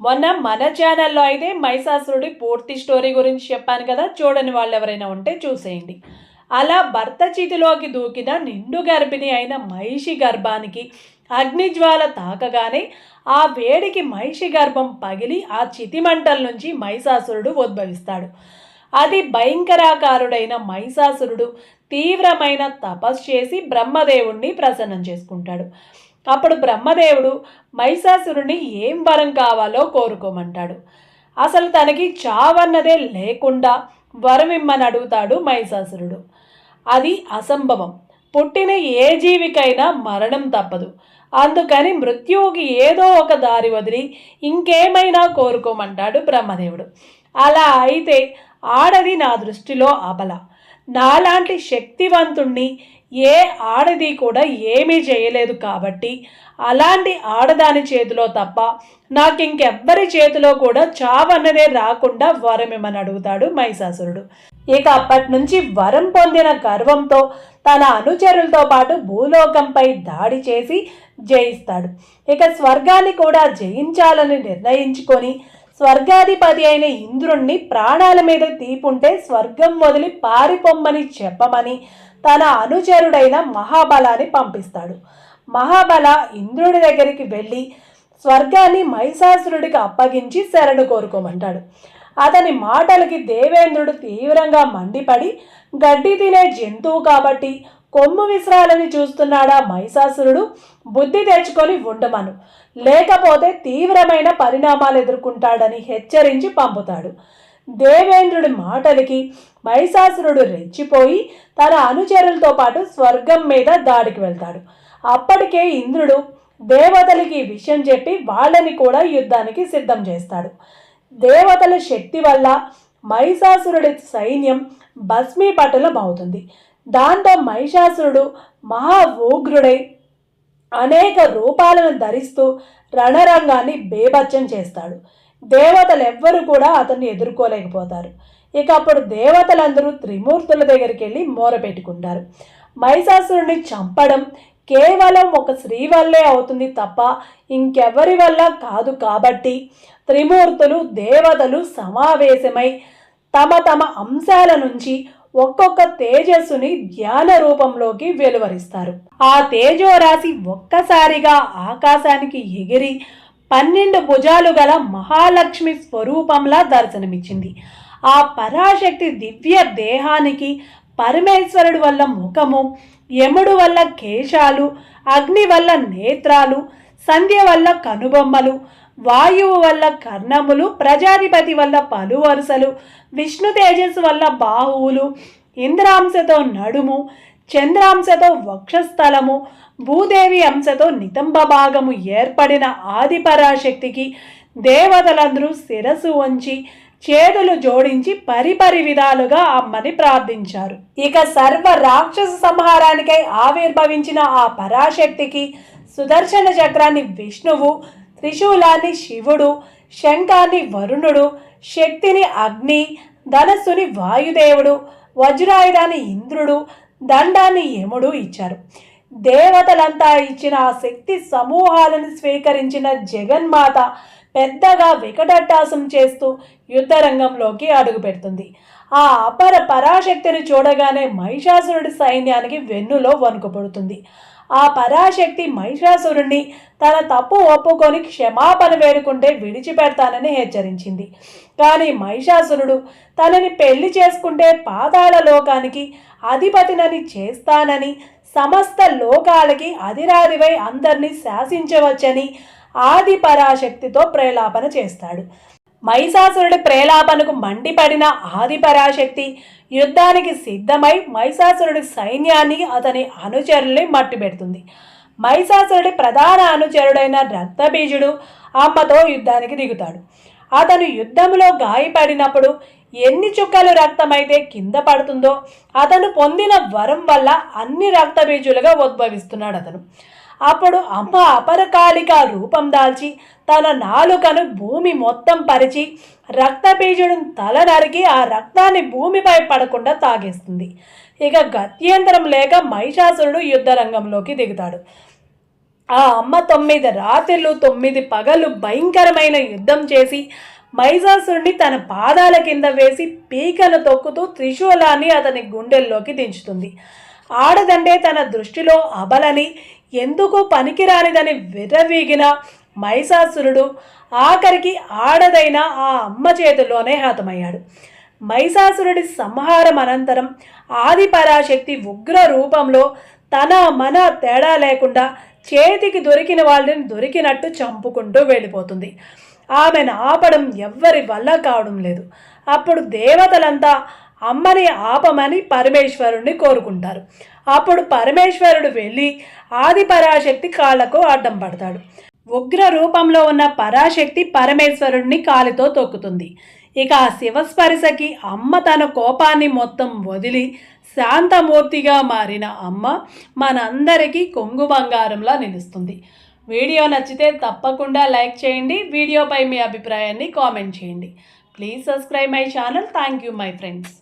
మొన్న మన ఛానల్లో అయితే మైసాసురుడి పూర్తి స్టోరీ గురించి చెప్పాను కదా. చూడని వాళ్ళు ఎవరైనా ఉంటే చూసేయండి. అలా భర్త చితిలోకి దూకిన నిండు గర్భిణి అయిన మహిషి గర్భానికి అగ్నిజ్వాల తాకగానే ఆ వేడికి మహిషి గర్భం పగిలి ఆ చితి మంటల నుంచి మహిషాసురుడు ఉద్భవిస్తాడు. అది భయంకరాకారుడైన మహిషాసురుడు తీవ్రమైన తపస్సు చేసి బ్రహ్మదేవుణ్ణి ప్రసన్నం చేసుకుంటాడు. అప్పుడు బ్రహ్మదేవుడు మహిషాసురుని ఏం వరం కావాలో కోరుకోమంటాడు. అసలు తనకి చావన్నదే లేకుండా వరం ఇమ్మని అడుగుతాడు మహిషాసురుడు. అది అసంభవం. పుట్టిన ఏ జీవికైనా మరణం తప్పదు. అందుకని మృత్యువుకి ఏదో ఒక దారి వదిలి ఇంకేమైనా కోరుకోమంటాడు బ్రహ్మదేవుడు. అలా అయితే ఆడది నా దృష్టిలో అబల. నాలాంటి శక్తివంతుణ్ణి ఏ ఆడది కూడా ఏమీ చేయలేదు కాబట్టి అలాంటి ఆడదాని చేతిలో తప్ప నాకు ఇంకెవ్వరి చేతిలో కూడా చావన్నదే రాకుండా వరమిమ్మని అడుగుతాడు మహిషాసురుడు. ఇక అప్పటి నుంచి వరం పొందిన గర్వంతో తన అనుచరులతో పాటు భూలోకంపై దాడి చేసి జయిస్తాడు. ఇక స్వర్గాన్ని కూడా జయించాలని నిర్ణయించుకొని స్వర్గాధిపతి అయిన ఇంద్రుణ్ణి ప్రాణాల మీద తీపుంటే స్వర్గం వదిలి పారిపొమ్మని చెప్పమని తన అనుచరుడైన మహాబలాన్ని పంపిస్తాడు. మహాబల ఇంద్రుడి దగ్గరికి వెళ్ళి స్వర్గాన్ని మహిషాసురుడికి అప్పగించి శరణు కోరుకోమంటాడు. అతని మాటలకి దేవేంద్రుడు తీవ్రంగా మండిపడి గడ్డి తినే జంతువు కాబట్టి కొమ్ము విసరాలని చూస్తున్నాడా మహిషాసురుడు? బుద్ధి తెచ్చుకొని ఉండమను. లేకపోతే తీవ్రమైన పరిణామాలు ఎదుర్కొంటాడని హెచ్చరించి పంపుతాడు. దేవేంద్రుడి మాటలకి మహిషాసురుడు రెచ్చిపోయి తన అనుచరులతో పాటు స్వర్గం మీద దాడికి వెళ్తాడు. అప్పటికే ఇంద్రుడు దేవతలకి ఈ విషయం చెప్పి వాళ్ళని కూడా యుద్ధానికి సిద్ధం చేస్తాడు. దేవతల శక్తి వల్ల మహిషాసురుడి సైన్యం భస్మీపటలం అవుతుంది. దాంతో మహిషాసురుడు మహా ఉగ్రుడై అనేక రూపాలను ధరిస్తూ రణరంగాన్ని బేభత్యం చేస్తాడు. దేవతలు ఎవ్వరు కూడా అతన్ని ఎదుర్కోలేకపోతారు. ఇక అప్పుడు దేవతలందరూ త్రిమూర్తుల దగ్గరికి వెళ్ళి మూర పెట్టుకుంటారు. మహిషాసురుడిని చంపడం కేవలం ఒక స్త్రీ వల్లే అవుతుంది తప్ప ఇంకెవరి వల్ల కాదు కాబట్టి త్రిమూర్తులు దేవతలు సమావేశమై తమ తమ అంశాల నుంచి ఒక్కొక్క తేజస్సుని ధ్యాన రూపంలోకి వెలువరిస్తారు. ఆ తేజోరాశి ఒక్కసారిగా ఆకాశానికి ఎగిరి పన్నెండు భుజాలు గల మహాలక్ష్మి స్వరూపంలా దర్శనమిచ్చింది. ఆ పరాశక్తి దివ్య దేహానికి పరమేశ్వరుడు వల్ల ముఖము యముడు వల్ల కేశాలు అగ్ని వల్ల నేత్రాలు సంధ్య వల్ల కనుబొమ్మలు వాయువు వల్ల కర్ణములు ప్రజాధిపతి వల్ల పలు వరుసలు విష్ణు తేజస్సు వల్ల బాహువులు ఇంద్రాంశతో నడుము చంద్రాంశతో వక్షస్థలము భూదేవి అంశతో నితంబ భాగము ఏర్పడిన ఆదిపరాశక్తికి దేవతలందరూ శిరసు వంచి చేతులు జోడించి పరిపరి విధాలుగా అమ్మని ప్రార్థించారు. ఇక సర్వ రాక్షస సంహారానికై ఆవిర్భవించిన ఆ పరాశక్తికి సుదర్శన చక్రాన్ని విష్ణువు త్రిశూలాన్ని శివుడు శంఖాన్ని వరుణుడు శక్తిని అగ్ని ధనస్సుని వాయుదేవుడు వజ్రాయుధాన్ని ఇంద్రుడు దండాన్ని యముడు ఇచ్చారు. దేవతలంతా ఇచ్చిన ఆ శక్తి సమూహాలను స్వీకరించిన జగన్మాత పెద్దగా వికటట్టాసం చేస్తూ యుద్ధరంగంలోకి అడుగుపెడుతుంది. ఆ అపర పరాశక్తిని చూడగానే మహిషాసురుడి సైన్యానికి వెన్నులో వణుకుపడుతుంది. ఆ పరాశక్తి మహిషాసురుణ్ణి తన తప్పు ఒప్పుకొని క్షమాపణ వేడుకుంటే విడిచిపెడతానని హెచ్చరించింది. కానీ మహిషాసురుడు తనని పెళ్ళి చేసుకుంటే పాతాళ లోకానికి అధిపతినని చేస్తానని సమస్త లోకాలకి అధిరాధివై అందరినీ శాసించవచ్చని ఆది పరాశక్తితో ప్రేలాపన చేస్తాడు. మహిషాసురుడి ప్రేలాపనకు మండిపడిన ఆదిపరాశక్తి యుద్ధానికి సిద్ధమై మహిషాసురుడి సైన్యాన్ని అతని అనుచరుల్ని మట్టిపెడుతుంది. మహిషాసురుడి ప్రధాన అనుచరుడైన రక్తబీజుడు అమ్మతో యుద్ధానికి దిగుతాడు. అతను యుద్ధంలో గాయపడినప్పుడు ఎన్ని చుక్కలు రక్తమైతే కింద పడుతుందో అతను పొందిన వరం వల్ల అన్ని రక్తబీజులుగా ఉద్భవిస్తున్నాడు అతను. అప్పుడు అమ్మ అపరకాలిక రూపం దాల్చి తన నాలుకను భూమి మొత్తం పరిచి రక్తబీజుడిని తల నరికి ఆ రక్తాన్ని భూమిపై పడకుండా తాగేస్తుంది. ఇక గత్యంతరం లేక మహిషాసురుడు యుద్ధరంగంలోకి దిగుతాడు. ఆ అమ్మ తొమ్మిది రాత్రులు తొమ్మిది పగలు భయంకరమైన యుద్ధం చేసి మైజాసురుడిని తన పాదాల కింద వేసి పీకలు తొక్కుతూ త్రిశూలాన్ని అతని గుండెల్లోకి దించుతుంది. ఆడదంటే తన దృష్టిలో అబలని ఎందుకు పనికిరానిదని విర్రవీగిన మైసాసురుడు ఆఖరికి ఆడదైన ఆ అమ్మ చేతిలోనే హతమయ్యాడు. మైసాసురుడి సంహారం అనంతరం ఆదిపరాశక్తి ఉగ్ర రూపంలో తన మన తేడా లేకుండా చేతికి దొరికిన వాళ్ళని దొరికినట్టు చంపుకుంటూ వెళ్ళిపోతుంది. ఆమెను ఆపడం ఎవ్వరి వల్ల కావడం లేదు. అప్పుడు దేవతలంతా అమ్మని ఆపమని పరమేశ్వరుణ్ణి కోరుకుంటారు. అప్పుడు పరమేశ్వరుడు వెళ్ళి ఆది పరాశక్తి కాళ్ళకు అడ్డం పడతాడు. ఉగ్ర రూపంలో ఉన్న పరాశక్తి పరమేశ్వరుణ్ణి కాలితో తొక్కుతుంది. ఇక ఆ శివస్పర్శకి అమ్మ తన కోపాన్ని మొత్తం వదిలి శాంతమూర్తిగా మారిన అమ్మ మనందరికీ కొంగు బంగారంలా నిలుస్తుంది. వీడియో నచ్చితే తప్పకుండా లైక్ చేయండి వీడియోపై మీ అభిప్రాయాన్ని కామెంట్ చేయండి. Please subscribe my channel. Thank you my friends.